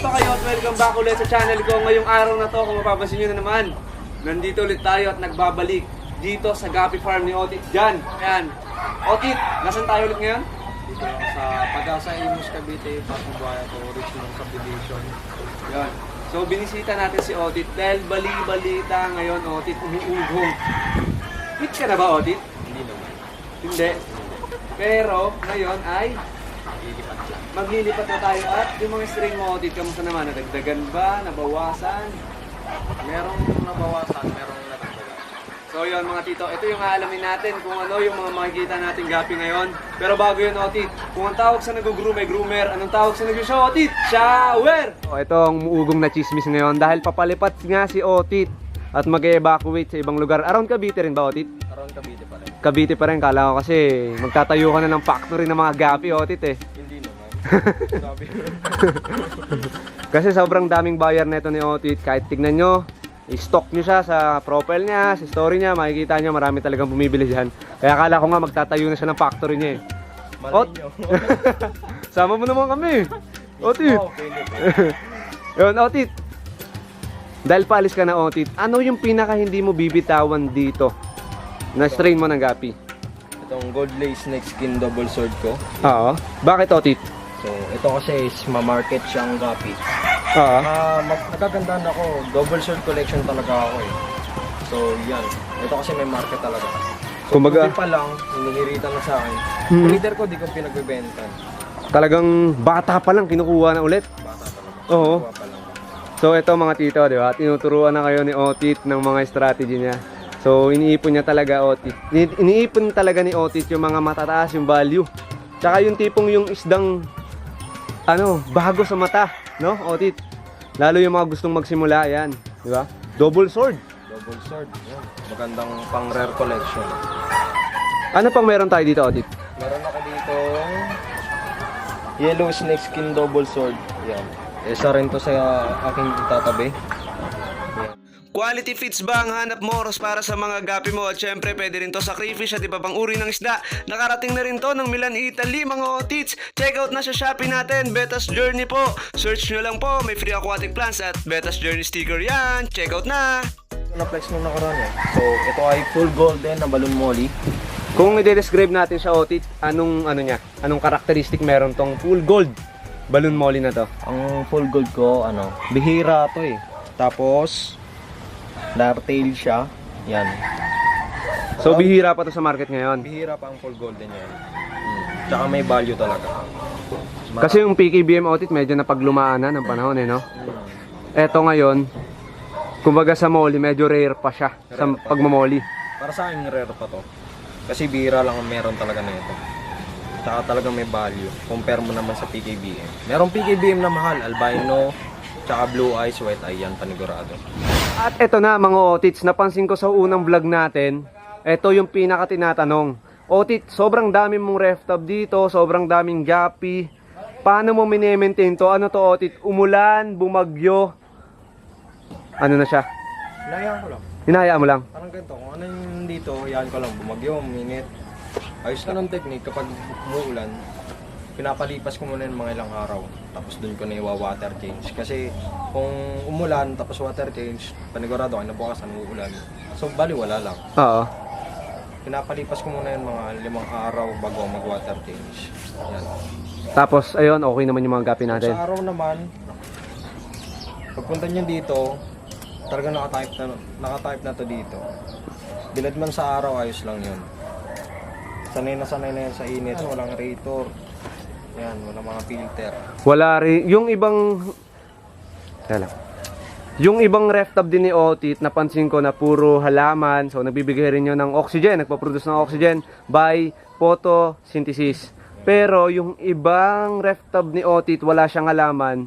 Kamusta kayo at welcome back ulit sa channel ko ngayong araw na to kung mapapansin nyo na naman. Nandito ulit tayo at nagbabalik dito sa Gapi Farm ni Otit dyan. Ayan. Otit, nasan tayo ulit ngayon? Dito sa Pag-asa Imus Cavite, Patubaya to Richmond Subdivision. Yan. So binisita natin si Otit dahil bali-balita ngayon Otit umuugong. Hit ka na ba Otit? Hindi naman. Hindi. Pero ngayon ay Lilipat. Maglilipat na tayo at yung mga string mo Otit, kamusta naman? Nadagdagan ba? Nabawasan? Merong nabawasan, merong natagdagan. So yun mga tito, ito yung aalamin natin kung ano yung mga makikita natin gapi ngayon. Pero bago yun, Otit, kung ang tawag sa nag-groom ay groomer, anong tawag sa nag-show, Otit? Shower! O, ito ang muugong na chismis ngayon dahil papalipat nga si Otit at mag-evacuate sa ibang lugar. Around Cavite rin ba, Otit? Around Cavite pa rin. Cavite pa rin, kala ko kasi magtatayo ka na ng factory ng mga gapi, Otit eh. Hindi Kasi sobrang daming buyer nito ni Otit. Kahit tignan nyo, i-stock nyo siya sa profile niya, sa story niya, makikita nyo marami talagang bumibili dyan. Kaya akala ko nga magtatayo na siya ng factory niya eh. Malay Ot-. Sama mo naman kami. Otit. Yun, Otit. Dahil paalis ka na, Otit, ano yung pinaka hindi mo bibitawan dito? Na strain mo ng gapi. Itong gold lace neck skin double sword ko. Oo. Bakit, Otit? So, ito kasi is ma-market siyang gapi. Ah, mag nagagandaan ako. Double sword collection talaga ako eh. So, yan. Ito kasi may market talaga. So, Kumbaga- pa lang, hinihirita na sa akin. Hmm. Breeder ko, di ko pinagbebenta. Talagang bata pa lang, kinukuha na ulit. Bata pa lang. Oo. Kuha pa lang. So ito mga tito, di ba? Tinuturuan na kayo ni Otit ng mga strategy niya. So iniipon niya talaga Otit. Ini- Iniipon talaga ni Otit yung mga matataas yung value. Tsaka yung tipong yung isdang ano, bago sa mata, no? Otit. Lalo yung mga gustong magsimula, yan, di ba? Double sword. Double sword. Yan. Magandang pang rare collection. Ano pang meron tayo dito, Otit? Meron ako dito yellow snake skin double sword. Yan. Isa rin to sa aking itatabi. Quality fits ba ang hanap mo oras para sa mga gapi mo? At syempre, pwede rin to sa crayfish at iba pang uri ng isda. Nakarating na rin to ng Milan, Italy, mga otits. Check out na sa Shopee natin, Betas Journey po. Search nyo lang po, may free aquatic plants at Betas Journey sticker yan. Check out na! Na-flex nung nakaraan eh. So, ito ay full golden na balloon molly. Kung i-describe natin siya, otit, anong ano niya? Anong karakteristic meron tong full gold balloon molly na to? Ang full gold ko, ano, bihira to eh. Tapos, dartail siya. Yan. So, bihira pa to sa market ngayon. Bihira pa ang full golden yan. Hmm. Tsaka may value talaga. Kasi yung PKBM otit medyo napaglumaan na ng panahon eh, no? Hmm. Eto ngayon, kumbaga sa molly, medyo rare pa siya sa Rare pa. pagmamolly. Para sa akin, rare pa to. Kasi bihira lang ang meron talaga na ito. Tsaka talagang may value. Compare mo naman sa PKBM. Merong PKBM na mahal. Albino, tsaka blue eyes, white eye yan, panigurado. At eto na mga otits, napansin ko sa unang vlog natin, eto yung pinaka tinatanong. Otit, sobrang daming mong ref tab dito, sobrang daming gapi. Paano mo mini-maintain to? Ano to otit? Umulan, bumagyo. Ano na siya? Hinayaan ko lang. Hinahayaan mo lang. Parang ganito, kung ano yung dito, hayaan ko lang. Bumagyo, minute. Ayos ka ng technique kapag umuulan, pinapalipas ko muna yung mga ilang araw. Tapos dun ko na iwa-water change. Kasi kung umulan, tapos water change, panigurado ka, nabukasan, uulan. So, bali wala lang. Oo. Pinapalipas ko muna yung mga limang araw bago mag-water change. Yan. Tapos, ayun, okay naman yung mga gapi natin. Sa araw naman, pagpunta nyo dito, talaga nakatype na, nakatype na to dito. Bilad man sa araw, ayos lang yun. Sanay na sanay na yan sa init. Walang rator. Yan, walang mga filter. Wala rin, yung ibang, Teka lang. Yung ibang ref tab din ni Otit, napansin ko na puro halaman. So, nagbibigay rin yun ng oxygen, nagpaproduce ng oxygen by photosynthesis. Pero yung ibang ref tab ni Otit, wala siyang halaman.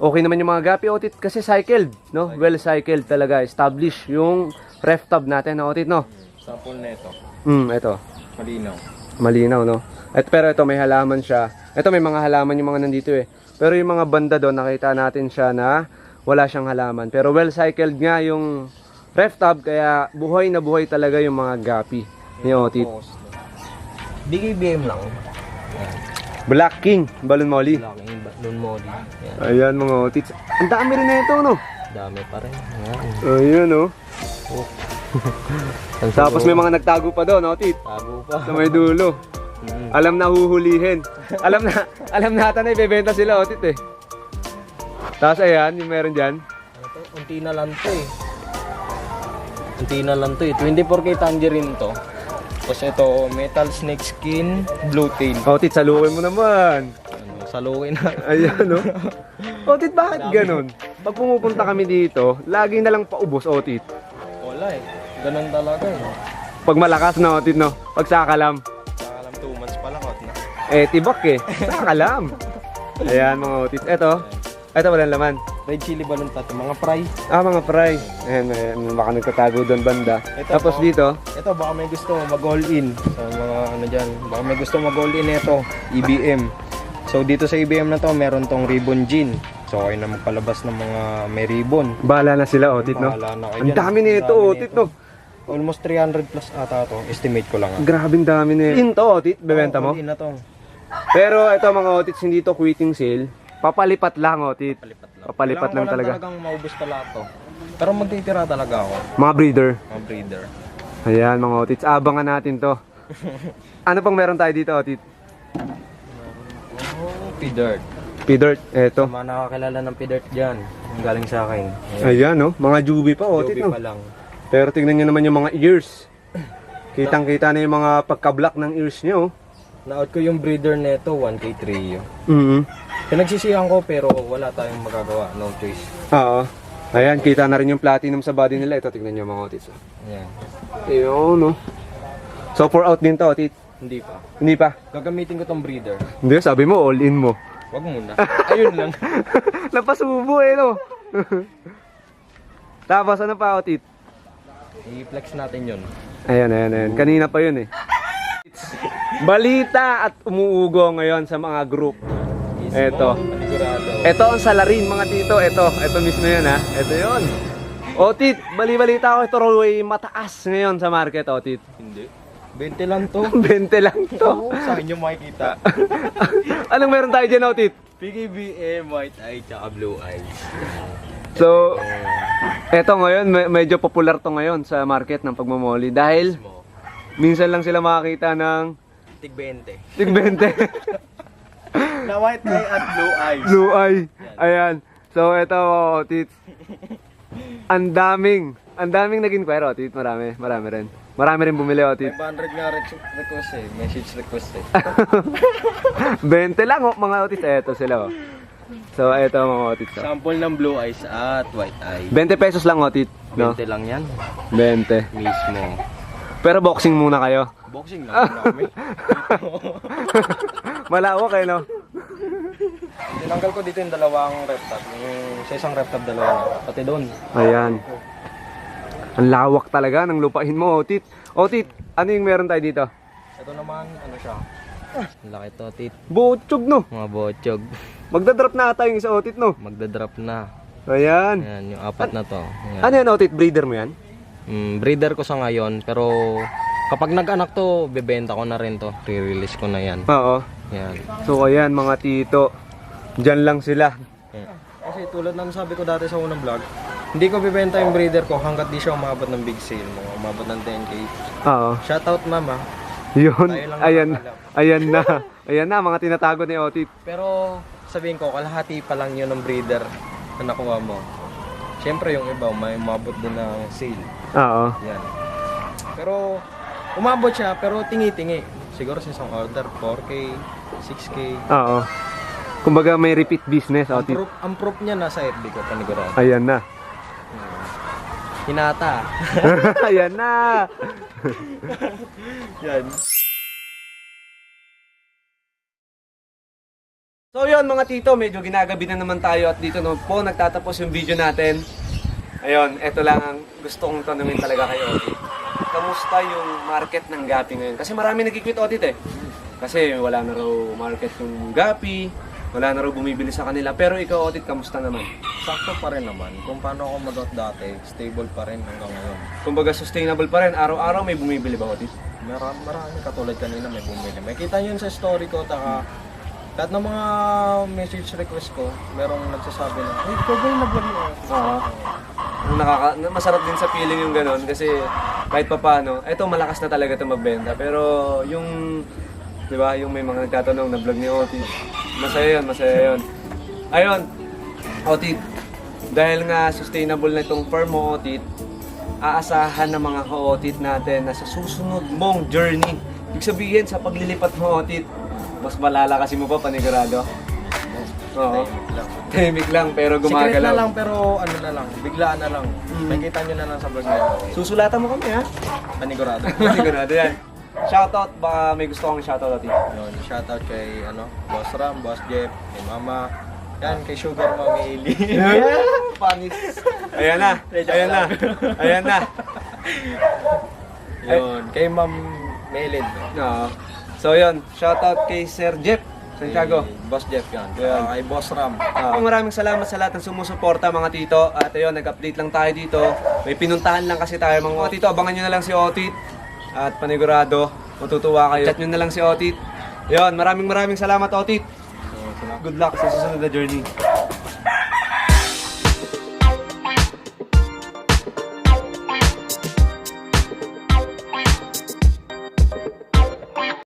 Okay naman yung mga gapi Otit kasi cycled, no? Well cycled talaga, established yung ref tab natin na Otit, no? Sample na ito. Hmm, ito. Malinaw. Malinaw, no? At pero ito may halaman siya. Ito may mga halaman yung mga nandito eh. Pero yung mga banda doon nakita natin siya na wala siyang halaman. Pero well cycled nga yung ref tab kaya buhay na buhay talaga yung mga gapi ni Otit. BKBM lang. Black King, Balloon Molly. Laki, Noon Molly. Yan. Ayan mga otits. Ang dami rin na ito, no? Dami pa rin. Yan. Ayan, oh. Ang Tapos may mga nagtago pa doon, otit. Tago pa. Sa may dulo. Mm. Alam na huhulihin. alam na, alam natin na ibebenta sila, otit eh. Tapos ayan, yung meron dyan. Ano to? Unti na lang to eh. Unti na lang to eh. 24k tangerine to. Tapos ito, metal snake skin, blue tail. Otit, salukin mo naman. Ano, salukin na. Ayan, no? Otit, bakit ganun? Pag pumupunta kami dito, lagi na lang paubos, Otit. Wala eh. Ganun talaga eh. Pag malakas na, Otit, no? Pag sakalam, eh, tibak eh. Sakalam. Ayan, mga Otit. Eto, eto walang laman. Red chili balloon pa to. Mga fry. Ah, mga fry. Ayan, ayan, baka nagtatago doon banda. Ito Tapos po. dito, Ito, baka may gusto mag-all in. Sa mga ano dyan. Baka may gusto mag-all in ito. EBM. So, dito sa EBM na to, meron tong ribbon gin. So, kayo na magpalabas ng mga may ribbon. bahala na sila, Otit, no? Bahala na kayo Ang dami nito, Otit, no? Almost 300 plus ata to. Estimate ko lang. ah. Grabing dami nito. In to, Otit, bebenta mo? All in na to. Pero ito mga Otits, hindi to quitting sale. Papalipat lang, Otit. Palipat lang. Papalipat lang talaga. talagang maubos pa lahat to. Pero magtitira talaga ako. Mga breeder. Mga breeder. Ayan, mga Otits. Abangan natin to. ano pang meron tayo dito, Otit? Oh, P-Dirt. P-Dirt. Eto. Sa mga nakakilala ng P-Dirt dyan. Yung galing sa akin. Ayan, no? Mga jubi pa, Otit, Joby no? pa lang. Pero tingnan nyo naman yung mga ears. Kitang-kita na yung mga pagka-black ng ears nyo. Na-out ko yung breeder neto, 1K trio. Mm Pinagsisihan ko pero wala tayong magagawa. No choice. Oo. Ayan, kita na rin yung platinum sa body nila. Ito, tingnan nyo mga Otits. oh. Ayan. Ayun, no? So, for out din to, Otit. Hindi pa. Hindi pa. Gagamitin ko tong breeder. Hindi, sabi mo, all in mo. Wag muna. Ayun lang. Napasubo eh, no? Tapos, ano pa, Otit? I-flex natin yun. Ayan, ayan, ayan. Kanina pa yun eh. Balita at umuugo ngayon sa mga group. Panigurado. Ito ang salarin mga tito. Ito, ito mismo yun ha. Ito yun. Otit, bali-balita ko ito raw ay mataas ngayon sa market, Otit. Hindi. 20 lang to. 20 lang to. Oo, sa inyo makikita. Anong meron tayo dyan, Otit? PKBM, white eye, tsaka blue eyes. So, eto ngayon, me- medyo popular to ngayon sa market ng pagmamoli dahil minsan lang sila makakita ng Tig 20. tig 20. Na white eye at blue eyes. Blue eye. Ayan. So, ito, Otit. Ang daming, ang daming naging kwero, Otit. Marami, marami rin. Marami rin bumili, Otit. 500 nga re- request eh. Message request eh. 20 lang, oh, mga Otit. Eto sila, oh. So, eto mga Otit. So. Sample ng blue eyes at white eye. 20 pesos lang, Otit. No? 20 lang yan. 20. Mismo. Pero boxing muna kayo. Boxing lang kami. Malawak eh, no? Tinanggal ko dito yung dalawang reptap. Yung sa isang reptap dalawa. Pati doon. Ayan. Ang lawak talaga ng lupain mo, Otit. Otit, ano yung meron tayo dito? Ito naman, ano siya? Ang laki to, tit. Butchog, no? Mga bochog. Magdadrop na ata yung isa, Otit, no? Magdadrop na. Ayan. Ayan, yung apat na to. Ayan. Ano yan, Otit? Breeder mo yan? Mm, breeder ko sa ngayon, pero kapag nag-anak to, bebenta ko na rin to. Re-release ko na yan. Oo. Yan. So, ayan, mga tito. Diyan lang sila. Ayan. Kasi tulad ng sabi ko dati sa unang vlog, hindi ko bibenta yung breeder ko hanggat di siya umabot ng big sale mo. Umabot ng 10k. Oo. Shoutout mama. Yun. Tayo lang Ayan. nakakaalam. Ayan na. Ayan na, mga tinatago ni Otit. Pero sabihin ko, kalahati pa lang yun ng breeder na nakuha mo. Siyempre yung iba, may umabot din ng sale. Oo. Yan. Pero umabot siya, pero tingi-tingi. Siguro sa isang order, 4K, 6K. Oo. Kumbaga may repeat business, Ang Otit. proof, ang proof niya nasa FB ko, panigurado. Ayan na. Hinata. Ayan na. Yan. So yun mga tito, medyo ginagabi na naman tayo at dito na po nagtatapos yung video natin. Ayun, eto lang ang gusto kong tanungin talaga kayo. Kamusta yung market ng Gapi ngayon? Kasi marami nagkikwit Otit eh. Kasi wala na raw market yung Gapi, wala na raw bumibili sa kanila. Pero ikaw Otit, kamusta naman? Sakto pa rin naman. Kung paano ako mag dati, stable pa rin hanggang ngayon. Kumbaga sustainable pa rin, araw-araw may bumibili ba Otit? Marami, marami katulad kanina may bumili. May kita yun sa story ko, taka Lahat ng mga message request ko, merong nagsasabi na, Uy, ikaw ba yung nag-vlog mo? Oo. Nakaka na- masarap din sa feeling yung ganun kasi kahit papaano, eto malakas na talaga 'to magbenta. Pero yung 'di ba, yung may mga nagtatanong na vlog ni Otit. Masaya 'yun, masaya 'yun. Ayun. Otit, dahil nga sustainable na itong firm mo, Otit, aasahan ng mga ka-Otit natin na sa susunod mong journey. Ibig sabihin, sa paglilipat mo, Otit, mas malalakasin mo pa panigurado. Oo. Tahimik lang. Tahimik lang pero Secret gumagalaw. na lang pero ano na lang, biglaan na lang. Nakikita nyo na lang sa vlog na yun. Susulatan mo kami ha. Panigurado. Panigurado yan. Shoutout, baka may gusto kong shoutout natin. Yun, shoutout kay ano, Boss Ram, Boss Jeff, kay Mama. Yan, kay Sugar Mami Eli. Panis. Ayan na. Ayan na. Ayan na. Yun, kay Ma'am Melid. Oo. So yun, shoutout kay Sir Jeff Santiago. Boss Jeff yan. Yan. Kay Boss Ram. Maraming maraming salamat sa lahat ng sumusuporta mga tito. At ayun, nag-update lang tayo dito. May pinuntahan lang kasi tayo mga tito. Abangan nyo na lang si Otit. At panigurado, matutuwa kayo. Chat nyo na lang si Otit. Yun, maraming maraming salamat Otit. Good luck sa susunod na journey.